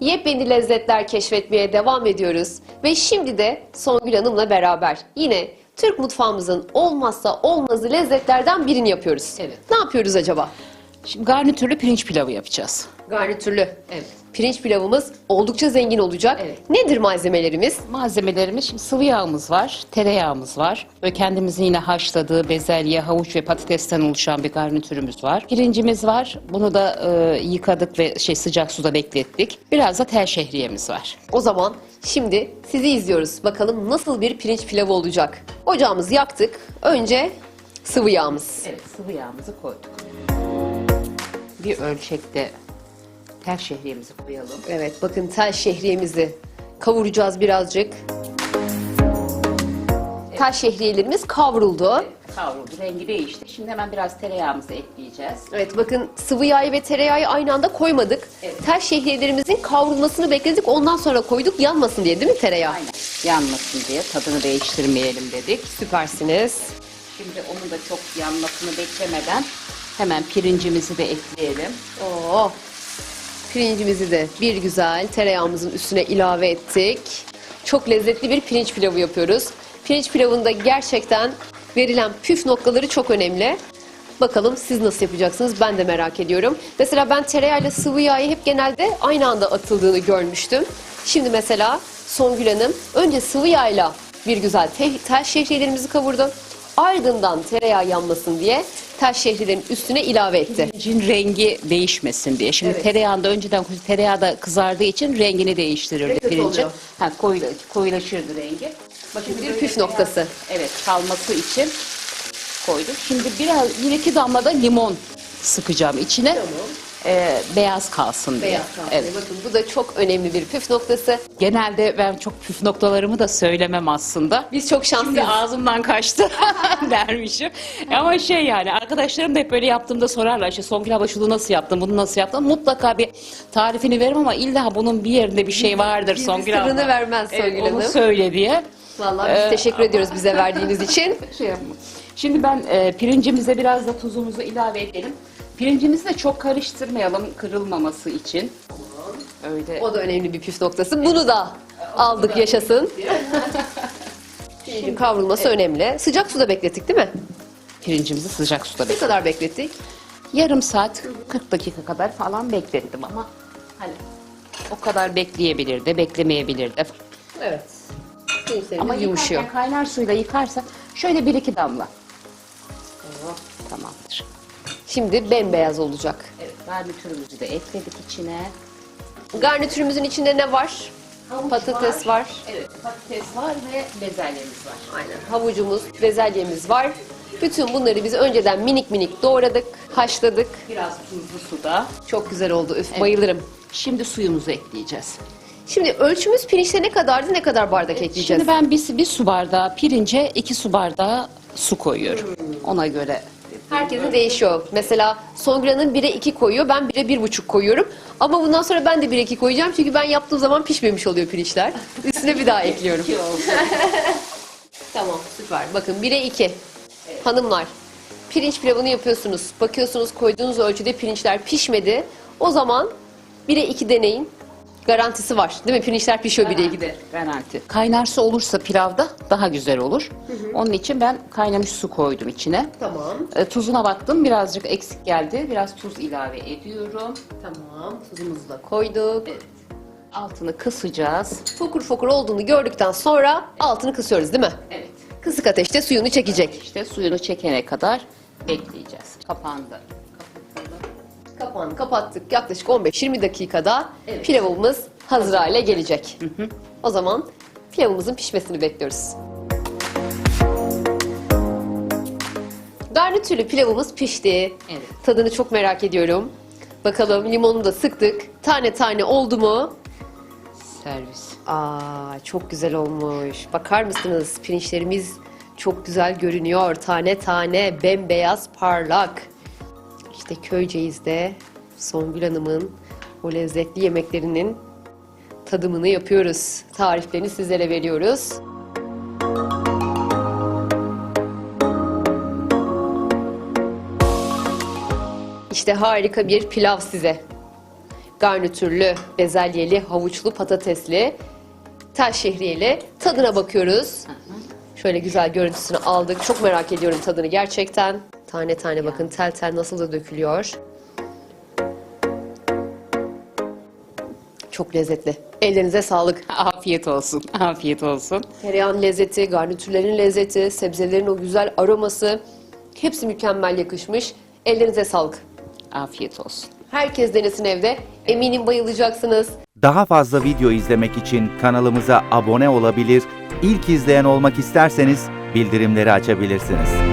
Yepyeni lezzetler keşfetmeye devam ediyoruz. Ve şimdi de Songül Hanım'la beraber yine Türk mutfağımızın olmazsa olmazı lezzetlerden birini yapıyoruz. Evet. Ne yapıyoruz acaba? Şimdi garnitürlü pirinç pilavı yapacağız. Garnitürlü. Evet. Pirinç pilavımız oldukça zengin olacak. Evet. Nedir malzemelerimiz? Malzemelerimiz şimdi sıvı yağımız var, tereyağımız var. Ve kendimizin yine haşladığı bezelye, havuç ve patatesten oluşan bir garnitürümüz var. Pirincimiz var. Bunu da e, yıkadık ve şey sıcak suda beklettik. Biraz da tel şehriyemiz var. O zaman şimdi sizi izliyoruz. Bakalım nasıl bir pirinç pilavı olacak. Ocağımızı yaktık. Önce sıvı yağımız. Evet, sıvı yağımızı koyduk. Bir ölçekte tel şehriyemizi koyalım. Evet bakın tel şehriyemizi kavuracağız birazcık. Tel şehriyelerimiz kavruldu. Kavruldu, rengi değişti. Şimdi hemen biraz tereyağımızı ekleyeceğiz. Evet bakın sıvı yağı ve tereyağı aynı anda koymadık. Evet. Tel şehriyelerimizin kavrulmasını bekledik ondan sonra koyduk yanmasın diye değil mi tereyağı? Aynen. Yanmasın diye tadını değiştirmeyelim dedik. Süpersiniz. Şimdi onun da çok yanmasını beklemeden hemen pirincimizi de ekleyelim. Oo. Pirincimizi de bir güzel tereyağımızın üstüne ilave ettik. Çok lezzetli bir pirinç pilavı yapıyoruz. Pirinç pilavında gerçekten verilen püf noktaları çok önemli. Bakalım siz nasıl yapacaksınız ben de merak ediyorum. Mesela ben tereyağıyla sıvı yağı hep genelde aynı anda atıldığını görmüştüm. Şimdi mesela Songül Hanım önce sıvı yağıyla bir güzel te- tel şehriyelerimizi kavurdu. Ardından tereyağı yanmasın diye tel şehrilerin üstüne ilave etti. Pirincin rengi değişmesin diye. Şimdi Evet. tereyağında önceden tereyağı da kızardığı için rengini değiştirirdi Ve kötü pirincin. oluyor. Ha, koyula, koyulaşırdı rengi. Bakın Bir püf noktası. Evet kalması için koyduk. Şimdi biraz bir iki damla da limon sıkacağım içine. Tamam. Ee, beyaz kalsın diye. Beyaz kahve. Evet. Bakın bu da çok önemli bir püf noktası. Genelde ben çok püf noktalarımı da söylemem aslında. Biz çok Şimdi şanslıyız. ağzımdan kaçtı dermişim. Ama şey yani arkadaşlarım da hep böyle yaptığımda sorarlar işte Songül abla şunu nasıl yaptın bunu nasıl yaptın mutlaka bir tarifini veririm ama illa bunun bir yerinde bir şey vardır Bir- bir Songül abla. sırrını vermez Songül evet, Onu Hanım. söyle diye. Vallahi biz Ee, teşekkür ediyoruz bize verdiğiniz için. Şey yapma. Şimdi ben e, pirincimize biraz da tuzumuzu ilave edelim. Pirincimizi de çok karıştırmayalım kırılmaması için. Öyle. O da önemli bir püf noktası. Bunu da aldık yaşasın. Pirincin kavrulması önemli. Sıcak suda beklettik değil mi? Pirincimizi sıcak suda Ne kadar beklettik? Yarım saat 40 dakika kadar falan beklettim ama hani o kadar bekleyebilirdi, beklemeyebilirdi. Evet. Pirinçlerimiz Ama yumuşuyor. yumuşuyor. kaynar suyla yıkarsa şöyle bir iki damla. Tamamdır. Şimdi bembeyaz olacak. Evet, garnitürümüzü de ekledik içine. Garnitürümüzün içinde ne var? Havuç Patates var. Evet, patates var ve bezelyemiz var. Aynen. Havucumuz, bezelyemiz var. Bütün bunları biz önceden minik minik doğradık, haşladık. Biraz tuzlu suda. Çok güzel oldu. Üf bayılırım. Şimdi suyumuzu ekleyeceğiz. Şimdi ölçümüz pirinçte ne kadardı? Ne kadar bardak ekleyeceğiz? Şimdi ben bir, bir su bardağı pirince iki su bardağı su koyuyorum. Ona göre Herkesin değişiyor. Mesela Songül Hanım 1'e 2 koyuyor. Ben 1'e 1,5 koyuyorum. Ama bundan sonra ben de 1'e 2 koyacağım. Çünkü ben yaptığım zaman pişmemiş oluyor pirinçler. Üstüne bir daha ekliyorum. Tamam süper. Bakın 1'e 2. Hanımlar pirinç pilavını yapıyorsunuz. Bakıyorsunuz koyduğunuz ölçüde pirinçler pişmedi. O zaman 1'e 2 deneyin. Garantisi var. Değil mi? Pirinçler pişiyor 1'e 2'de. Garanti. Kaynar su olursa pilavda daha güzel olur. Onun için ben kaynamış su koydum içine. Tamam. E, tuzuna baktım birazcık eksik geldi. Biraz tuz ilave ediyorum. Tamam. Tuzumuzu da koyduk. Altını kısacağız. Fokur fokur olduğunu gördükten sonra altını kısıyoruz değil mi? Evet. Kısık ateşte suyunu çekecek. İşte suyunu çekene kadar bekleyeceğiz. Kapağını da. Kapağını kapattık. Yaklaşık 15-20 dakikada Evet. pilavımız hazır hale gelecek. O zaman pilavımızın pişmesini bekliyoruz. Garnitürlü pilavımız pişti. Evet. Tadını çok merak ediyorum. Bakalım limonunu da sıktık. Tane tane oldu mu? Servis. Aa çok güzel olmuş. Bakar mısınız? Pirinçlerimiz çok güzel görünüyor. Tane tane bembeyaz parlak. İşte Köyceğiz'de Songül Hanım'ın o lezzetli yemeklerinin tadımını yapıyoruz. Tariflerini sizlere veriyoruz. İşte harika bir pilav size. garnitürlü, bezelyeli, havuçlu, patatesli, tel şehriyeli tadına bakıyoruz. Şöyle güzel görüntüsünü aldık. Çok merak ediyorum tadını gerçekten. Tane tane bakın tel tel nasıl da dökülüyor. Çok lezzetli. Ellerinize sağlık. Afiyet olsun. Afiyet olsun. Tereyağın lezzeti, garnitürlerin lezzeti, sebzelerin o güzel aroması hepsi mükemmel yakışmış. Ellerinize sağlık. Afiyet olsun. Herkes denesin evde. Eminim bayılacaksınız. Daha fazla video izlemek için kanalımıza abone olabilir, ilk izleyen olmak isterseniz bildirimleri açabilirsiniz.